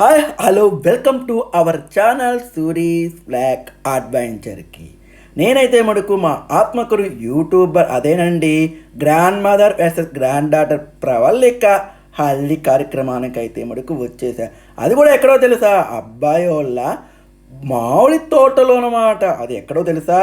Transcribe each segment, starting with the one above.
Hi hello welcome to our channel Suri's block అడ్వెంచర్కి నేనైతే మటుకు మా ఆత్మకురు యూట్యూబర్ అదేనండి grandmother versus granddaughter Pravallika హల్లి కార్యక్రమానికి అయితే మటుకు వచ్చేసా. అది కూడా ఎక్కడో తెలుసా? అబ్బాయి వాళ్ళ మామిడి తోటలో అన్నమాట అది ఎక్కడో తెలుసా?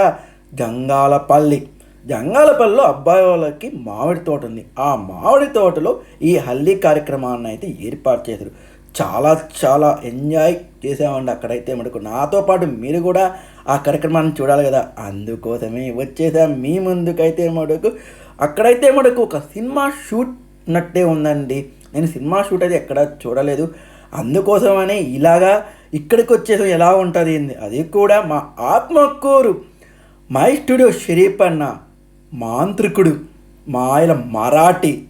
జంగాలపల్లి. జంగాలపల్లిలో అబ్బాయి వాళ్ళకి మామిడి తోట ఉంది. ఆ మామిడి తోటలో ఈ హల్లి కార్యక్రమాన్ని అయితే ఏర్పాటు చేశారు. చాలా చాలా ఎంజాయ్ చేసామండి అక్కడైతే మటుకు. నాతో పాటు మీరు కూడా ఆ కార్యక్రమాన్ని చూడాలి కదా. అందుకోసమే వచ్చేసాం. మీ ముందుకైతే మటుకు అక్కడైతే మటుకు ఒక సినిమా షూట్ ఉన్నట్టే ఉందండి. నేను సినిమా షూట్ అయితే ఎక్కడ చూడలేదు. అందుకోసమనే ఇలాగా ఇక్కడికి వచ్చేసాం. ఎలా ఉంటుంది అది కూడా మా ఆత్మకూరు మై స్టూడియో షరీఫ్ అన్న మాంత్రికుడు మాయల మరాఠీ.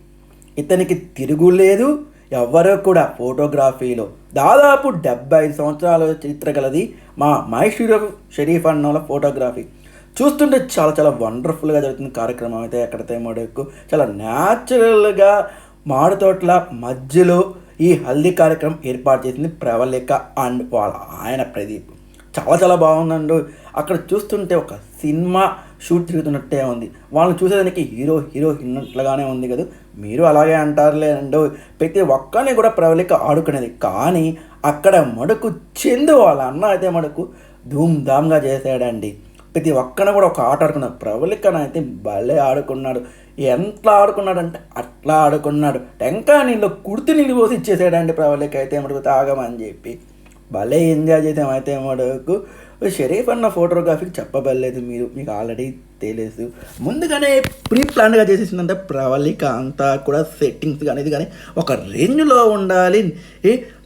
ఇతనికి తిరుగులేదు ఎవ్వరూ కూడా ఫోటోగ్రఫీలో దాదాపు డెబ్బై ఐదు సంవత్సరాల చరిత్ర గలది మా మై స్టూడియో షరీఫ్ అన్నోల ఫోటోగ్రఫీ. చూస్తుంటే చాలా చాలా వండర్ఫుల్గా జరుగుతుంది కార్యక్రమం అయితే ఎక్కడైతే మడుకు చాలా న్యాచురల్గా మామిడి తోటల మధ్యలో ఈ హల్దీ కార్యక్రమం ఏర్పాటు చేసింది ప్రవళిక అండ్ వాళ్ళ ఆయన ప్రదీప్. చాలా చాలా బాగుందండి. అక్కడ చూస్తుంటే ఒక సినిమా షూట్ తిరుగుతున్నట్టే ఉంది. వాళ్ళని చూసేదానికి హీరో హీరో ఉన్నట్లుగానే ఉంది కదా. మీరు అలాగే అంటారులే అండి. ప్రతి ఒక్కరిని కూడా ప్రవళిక ఆడుకునేది. కానీ అక్కడ మడుకు చెందు వాళ్ళ అన్న అయితే మడుకు ధూమ్ ధామ్గా చేశాడండి. ప్రతి ఒక్కన కూడా ఒక ఆట ఆడుకున్నాడు ప్రవళికను అయితే భలే ఆడుకున్నాడు. ఎంత ఆడుకున్నాడంటే అట్లా ఆడుకున్నాడు. టెంకా నీళ్ళు కుర్తి నీళ్ళు పోసి ఇచ్చేసాడండి ప్రవళిక అయితే మడుకు తాగమని చెప్పి. భలే ఎంజాయ్ చేసాం అయితే మడుకు. షరీఫ్ అన్న ఫోటోగ్రఫీకి చెప్పబడలేదు మీరు. మీకు ఆల్రెడీ తెలియదు ముందుగానే ప్రీ ప్లాన్గా చేసేసిందంటే ప్రవళిక అంతా కూడా సెట్టింగ్స్ కానీ ఇది కానీ ఒక రేంజ్లో ఉండాలి.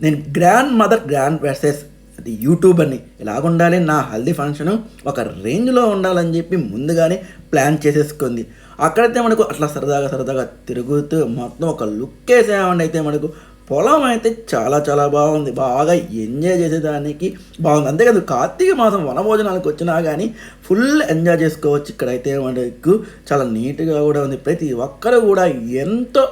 నేను గ్రాండ్ మదర్ గ్రాండ్ వర్సెస్ అది యూట్యూబర్ని ఇలాగ ఉండాలి నా హల్దీ ఫంక్షన్ ఒక రేంజ్లో ఉండాలని చెప్పి ముందుగానే ప్లాన్ చేసేసుకుంది. అక్కడైతే మనకు అట్లా సరదాగా సరదాగా తిరుగుతూ మొత్తం ఒక లుక్ వేసామండి అయితే మనకు. పొలం అయితే చాలా చాలా బాగుంది. బాగా ఎంజాయ్ చేసేదానికి బాగుంది. అంతేకాదు కార్తీక మాసం వనభోజనాలకు వచ్చినా కానీ ఫుల్ ఎంజాయ్ చేసుకోవచ్చు ఇక్కడైతే మనకు. చాలా నీట్గా కూడా ఉంది. ప్రతి ఒక్కరు కూడా ఎంతో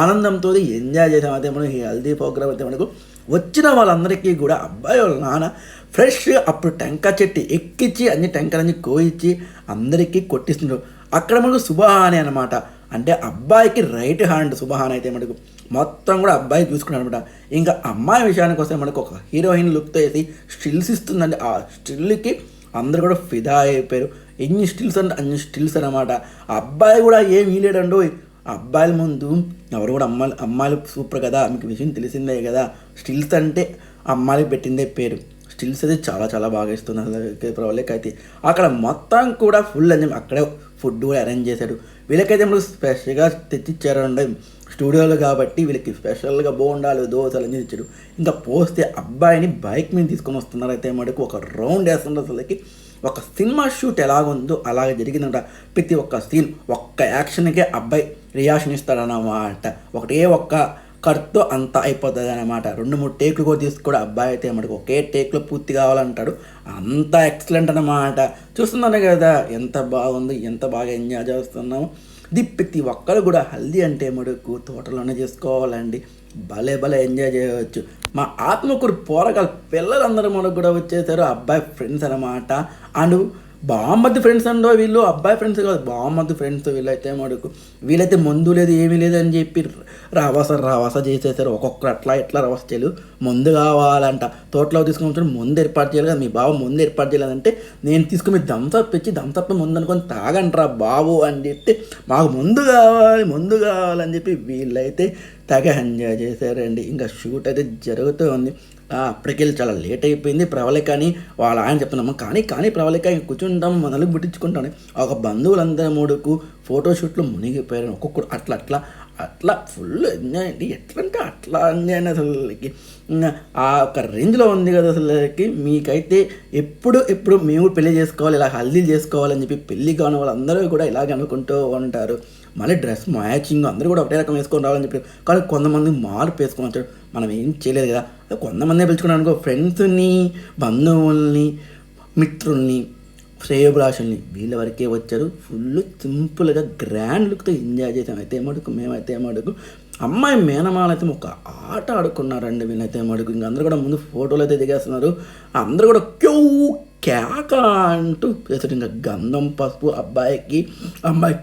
ఆనందంతో ఎంజాయ్ చేసాం. అయితే మనం ఈ ప్రోగ్రామ్ అయితే మనకు వచ్చిన వాళ్ళందరికీ కూడా అబ్బాయి వాళ్ళ నాన్న ఫ్రెష్ అప్పుడు టెంక చెట్టు ఎక్కించి అన్ని టెంకలన్నీ కోయించి అందరికీ కొట్టిస్తున్నారు. అక్కడ మనకు శుభహాని అనమాట అంటే అబ్బాయికి రైట్ హ్యాండ్ శుభహాన్ అయితే మనకు మొత్తం కూడా అబ్బాయి చూసుకున్నాడు అనమాట. ఇంకా అమ్మాయి విషయానికి వస్తే మనకు ఒక హీరోయిన్ లుక్తో వేసి స్టిల్స్ ఇస్తుందండి. ఆ స్టిల్కి అందరు కూడా ఫిదా అయిపోయారు. ఎన్ని స్టిల్స్ అంటే అన్ని స్టిల్స్ అనమాట. అబ్బాయి కూడా ఏం వీలేడండు అబ్బాయిల ముందు ఎవరు కూడా అమ్మాయిలు అమ్మాయిలు సూపర్ కదా మీకు విషయం తెలిసిందే కదా. స్టిల్స్ అంటే అమ్మాయిలు పెట్టిందే పేరు. స్టిల్స్ అయితే చాలా చాలా బాగా ఇస్తుంది అసలు అయితే. అక్కడ మొత్తం కూడా ఫుల్ అని అక్కడే ఫుడ్ కూడా అరేంజ్ చేశాడు. వీళ్ళకైతే ఇప్పుడు స్పెషల్గా తెచ్చిచ్చారండి స్టూడియోలో కాబట్టి వీళ్ళకి స్పెషల్గా బోండాలు దోశలు అన్నీ ఇచ్చాడు ఇంకా పోస్తే అబ్బాయిని బైక్ మీద తీసుకొని వస్తున్నారు అయితే మటుకు ఒక రౌండ్ వేస్తున్నారు అసలుకి ఒక సినిమా షూట్ ఎలాగుందో అలాగే జరిగిందంట. ప్రతి ఒక్క సీన్ ఒక్క యాక్షన్కే అబ్బాయి రియాక్షన్ ఇస్తాడన్నమాట. ఒకటే ఒక్క కట్తో అంతా అయిపోతుంది అనమాట రెండు మూడు టేక్లు కూడా తీసుకు అబ్బాయి అయితే మనకు ఒకే టేక్లో పూర్తి కావాలంటాడు. అంత ఎక్సలెంట్ అనమాట చూస్తున్నాను కదా ఎంత బాగుంది ఎంత బాగా ఎంజాయ్ చేస్తున్నాము. ఇది ప్రతి ఒక్కరు కూడా హల్దీ అంటే మడుకు తోటలోనే చేసుకోవాలండి. భలే భలే ఎంజాయ్ చేయవచ్చు. మా ఆత్మకూరు పోరగాల పిల్లలందరూ మనకు కూడా వచ్చేసారు. అబ్బాయి ఫ్రెండ్స్ అనమాట అండ్ బామ్మద్దు ఫ్రెండ్స్ అండో వీళ్ళు అబ్బాయి ఫ్రెండ్స్ కాదు బామ్మద్దు ఫ్రెండ్స్ వీళ్ళైతే మడుకు. వీళ్ళైతే మందు లేదు ఏమీ లేదు అని చెప్పి రావాస రావాస చేసేసారు. ఒక్కొక్కరు అట్లా ఇట్లా రవాస చేయలు. మందు కావాలంట. తోటలో తీసుకొని ముందు ఏర్పాటు చేయాలి కదా మీ బావ ముందు ఏర్పాటు చేయాలంటే నేను తీసుకుని దంసప్ ఇచ్చి దంసప్ ముందు అనుకొని తాగంట్రా బాబు అని చెప్పి మాకు ముందు కావాలి ముందు కావాలని చెప్పి వీళ్ళైతే తెగ ఎంజాయ్ చేశారండి. ఇంకా షూట్ అయితే జరుగుతూ ఉంది. అప్పటికెళ్ళి చాలా లేట్ అయిపోయింది ప్రవళిక అని వాళ్ళ ఆయన చెప్తున్నాము కానీ కానీ ప్రవళిక ఇంక కూర్చుంటాం మనల్ని పుట్టించుకుంటాను ఒక బంధువులందరి మూడుకు ఫోటోషూట్లు మునిగిపోయారు ఒక్కొక్కరు అట్లా అట్లా అట్లా ఫుల్ ఎంజాయ్ అండి. ఎట్లా అంటే అట్లా ఎంజాయ్ అండి అసలుకి. ఆ ఒక రేంజ్లో ఉంది కదా అసలుకి. మీకైతే ఎప్పుడు ఎప్పుడు మేము పెళ్ళి చేసుకోవాలి ఇలా హల్దీలు చేసుకోవాలని చెప్పి పెళ్ళి కాని వాళ్ళందరూ కూడా ఇలాగ అనుకుంటూ ఉంటారు. మళ్ళీ డ్రెస్ మ్యాచింగ్ అందరూ కూడా ఒకటే రకం వేసుకొని రావాలని చెప్పి. కానీ కొంతమంది మార్పు వేసుకొని వచ్చారు. మనం ఏం చేయలేదు కదా. కొంతమందే కొంతమంది పిలుచుకున్నాను అనుకో ఫ్రెండ్స్ని బంధువుల్ని మిత్రుల్ని శ్రేయోభిలాషుల్ని వీళ్ళ వరకే వచ్చారు. ఫుల్ సింపుల్గా గ్రాండ్ లుక్తో ఎంజాయ్ చేసాం అయితే మటుకు మేమైతే మటుకు అమ్మాయి మేనమాల అయితే ఒక ఆట ఆడుకున్నారండి వీళ్ళైతే మడుగు ఇంక అందరూ కూడా ముందు ఫోటోలు అయితే దిగేస్తున్నారు. అందరూ కూడా క్యూ కేక అంటూ చేసారు ఇంకా గంధం పసుపు అబ్బాయికి అమ్మాయి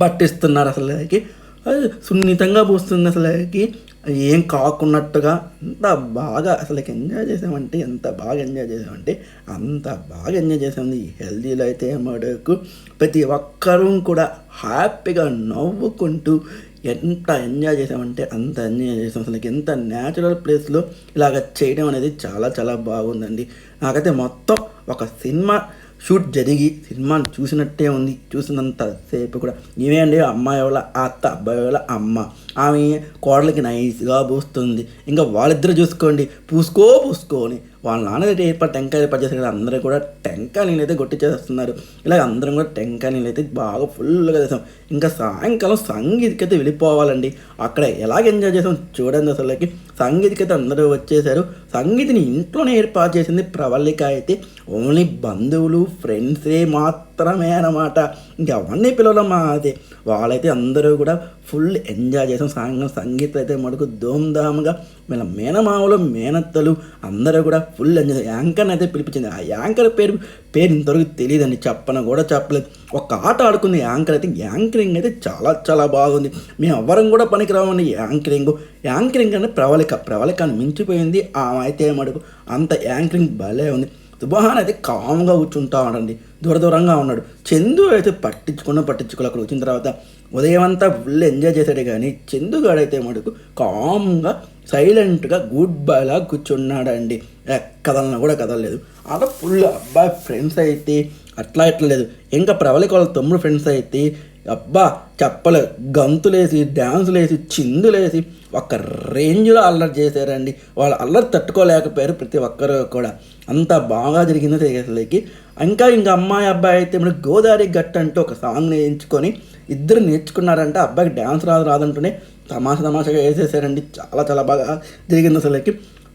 పట్టిస్తున్నారు అసలుకి. అది సున్నితంగా పోస్తుంది అసలుకి. ఏం కాకున్నట్టుగా అంత బాగా అసలు ఎంజాయ్ చేసామంటే ఎంత బాగా ఎంజాయ్ చేసామంటే అంత బాగా ఎంజాయ్ చేసాము ఈ హెల్దీలో అయితే మడకు ప్రతి ఒక్కరూ కూడా హ్యాపీగా నవ్వుకుంటూ ఎంత ఎంజాయ్ చేసామంటే అంత ఎంజాయ్ చేసాం. అసలు ఎంత న్యాచురల్ ప్లేస్లో ఇలాగ చేయడం అనేది చాలా చాలా బాగుందండి. నాకైతే మొత్తం ఒక సినిమా షూట్ జరిగి సినిమాని చూసినట్టే ఉంది. చూసినంత సేపు కూడా. ఇవే అండి అమ్మాయి వాళ్ళ అత్త అబ్బాయి వాళ్ళ అమ్మ. ఆమె కోడలికి నైస్గా పూస్తుంది. ఇంకా వాళ్ళిద్దరు చూసుకోండి. పూసుకో పూసుకోని వాళ్ళ నాన్న అయితే ఏర్పాటు టెంకాయ ఏర్పాటు చేశారు కదా అందరూ కూడా టెంకాయ నీళ్ళు అయితే కొట్టి చేస్తున్నారు. ఇలాగ అందరం కూడా టెంకాయ నీళ్ళు అయితే బాగా ఫుల్గా చేసాం. ఇంకా సాయంకాలం సంగీతకైతే అయితే వెళ్ళిపోవాలండి. అక్కడ ఎలాగ ఎంజాయ్ చేసాం చూడండి అసలుకి. సంగీతకైతే అయితే అందరూ వచ్చేసారు. సంగీతిని ఇంట్లోనే ఏర్పాటు చేసింది ప్రవళిక అయితే. ఓన్లీ బంధువులు ఫ్రెండ్సే మాత్రమే అన్నమాట. ఇంకెవరిని పిలవడం మా అదే వాళ్ళైతే అందరూ కూడా ఫుల్ ఎంజాయ్ చేసాం. సాయంత్రం సంగీతం అయితే మటుకు ధూమ్ధామ్గా. వీళ్ళ మేనమామలు మేనత్తలు అందరూ కూడా ఫుల్ ఎంజాయ్ యాంకర్ని అయితే పిలిపించింది. ఆ యాంకర్ పేరు పేరు ఇంతవరకు తెలియదండి చెప్పను కూడా చెప్పలేదు. ఒక ఆట ఆడుకుంది యాంకర్ అయితే యాంకరింగ్ అయితే చాలా చాలా బాగుంది. మేము ఎవ్వరం కూడా పనికిరామండి యాంకరింగ్. యాంకరింగ్ అంటే ప్రవళిక. ప్రవళికని మించిపోయింది. ఆమె అయితే మటుకు అంత యాంకరింగ్ భలే ఉంది. సుబహాన్ అయితే కామ్గా కూర్చుంటా ఉన్నాడండి. దూర దూరంగా ఉన్నాడు. చందు అయితే పట్టించుకున్న పట్టించుకోలే. అక్కడ వచ్చిన తర్వాత ఉదయం అంతా ఫుల్ ఎంజాయ్ చేశాడు కానీ చందుగాడైతే మటుకు కామ్గా సైలెంట్గా గుడ్ బైలా కూర్చున్నాడండి. కదలన కూడా కదలలేదు. అలా ఫుల్ అబ్బాయి ఫ్రెండ్స్ అయితే అట్లా ఇట్లా లేదు. ఇంకా ప్రవళిక వాళ్ళ తమ్ముడు ఫ్రెండ్స్ అయితే అబ్బా చెప్పలే. గంతులేసి డ్యాన్సులేసి చిందులేసి ఒక రేంజ్లో అల్లరి చేశారండి. వాళ్ళు అల్లరి తట్టుకోలేకపోయారు ప్రతి ఒక్కరు కూడా. అంత బాగా జరిగిందో తెలియసలేకి ఇంకా ఇంకా అమ్మాయి అబ్బాయి అయితే మన గోదావరి గట్టు అంటూ ఒక సాంగ్ నేర్చుకొని ఇద్దరు నేర్చుకున్నారంటే. అబ్బాయికి డ్యాన్స్ రాదు రాదంటూనే తమాషా తమాషాగా వేసేసారండి. చాలా చాలా బాగా జరిగింది అసలుకి.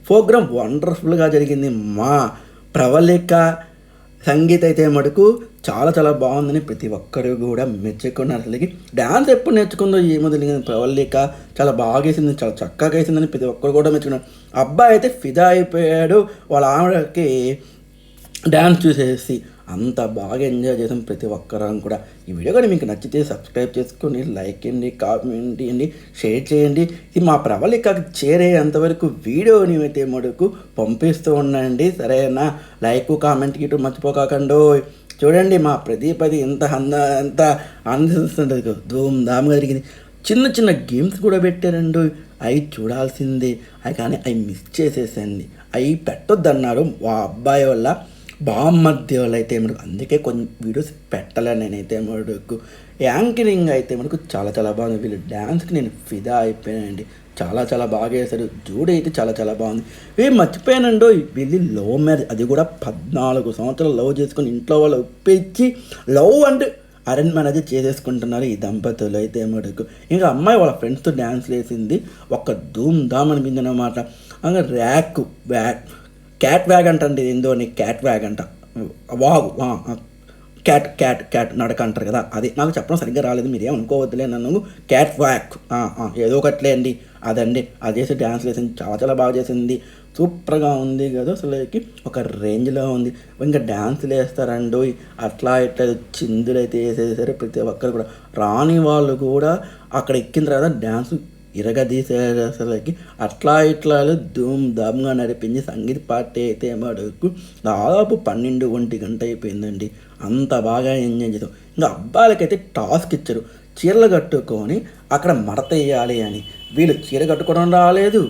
ప్రోగ్రామ్ వండర్ఫుల్గా జరిగింది మా ప్రవళిక. సంగీత అయితే మటుకు చాలా చాలా బాగుందని ప్రతి ఒక్కరు కూడా మెచ్చుకున్నారు. అసలుకి డ్యాన్స్ ఎప్పుడు నేర్చుకుందో ఏమో తెలియదు ప్రవల్లిక చాలా బాగా వేసింది చాలా చక్కగా వేసిందని ప్రతి ఒక్కరు కూడా మెచ్చుకున్నారు. అబ్బాయి అయితే ఫిదా అయిపోయాడు. వాళ్ళ ఆవిడకి డ్యాన్స్ చూసేసి అంత బాగా ఎంజాయ్ చేసాం ప్రతి ఒక్కరం కూడా. ఈ వీడియో కానీ మీకు నచ్చితే సబ్స్క్రైబ్ చేసుకొని లైక్ చేయండి కామెంట్ చేయండి షేర్ చేయండి. ఇది మా ప్రవళికకు చేరేంతవరకు వీడియోని అయితే మటుకు పంపిస్తూ ఉండండి. సరేనా? లైక్ కామెంట్ ఇటు మర్చిపోకాకండో చూడండి మా ప్రదీప్ అది ఎంత అంద ఎంత ఆనందిస్తుంటుంది. ధూమ్ ధామ్గా జరిగింది. చిన్న చిన్న గేమ్స్ కూడా పెట్టారండి. అవి చూడాల్సిందే. అవి కానీ అవి మిస్ చేసేసండి. అవి పెట్టొద్దన్నారు మా అబ్బాయి వల్ల. బామ్మద్దేవాళ్ళు అయితే మనకు అందుకే కొన్ని వీడియోస్ పెట్టలే నేనైతే మనకు. యాంకరింగ్ అయితే మనకు చాలా చాలా బాగుంది. వీళ్ళు డ్యాన్స్కి నేను ఫిదా అయిపోయానండి. చాలా చాలా బాగా వేశారు జూడీ అయితే చాలా చాలా బాగుంది. ఏ మర్చిపోయానండో వీళ్ళు లవ్ మ్యారేజ్ అది కూడా పద్నాలుగు సంవత్సరాలు లవ్ చేసుకొని ఇంట్లో వాళ్ళు ఒప్పించి లవ్ అంటే అరేంజ్ మ్యారేజ్ చేసేసుకుంటున్నారు ఈ దంపతులు అయితే మటుకు ఇంకా అమ్మాయి వాళ్ళ ఫ్రెండ్స్తో డ్యాన్స్ వేసింది. ఒక ధూమ్ ధామ్ అనిపించింది అనమాట ఇంకా ర్యాక్ బ్యాక్ క్యాట్ వ్యాగ్ అంటండి ఇది అని క్యాట్ వ్యాగ్ అంట. వాగు క్యాట్ క్యాట్ క్యాట్ నడక అంటారు కదా అది. నాకు చెప్పడం సరిగ్గా రాలేదు మీరు ఏమనుకోవద్దులే నన్ను. క్యాట్ వ్యాక్ ఏదో ఒకట్లే అండి. అదండి అది చేసి డ్యాన్స్ వేసింది చాలా చాలా బాగా చేసింది. సూపర్గా ఉంది కదా అసలుకి ఒక రేంజ్లో ఉంది. ఇంకా డ్యాన్సులు వేస్తారండి అట్లా ఇట్లా చిందులు అయితే వేసేసారు ప్రతి ఒక్కరు కూడా. రాని వాళ్ళు కూడా అక్కడ ఎక్కిన తర్వాత డ్యాన్స్ ఇరగదీశారు అసలుకి అట్లా ఇట్లా ధూమ్ ధామ్గా నడిపించి సంగీత పార్టీ అయితే మటుకు దాదాపు పన్నెండు ఒంటి గంట అయిపోయిందండి. అంత బాగా ఎంజాయ్ చేసాం. ఇంకా అబ్బాయిలకైతే టాస్క్ ఇచ్చారు. చీరలు కట్టుకొని అక్కడ మడత వేయాలి అని. వీళ్ళు చీర కట్టుకోవడం రాలేదు.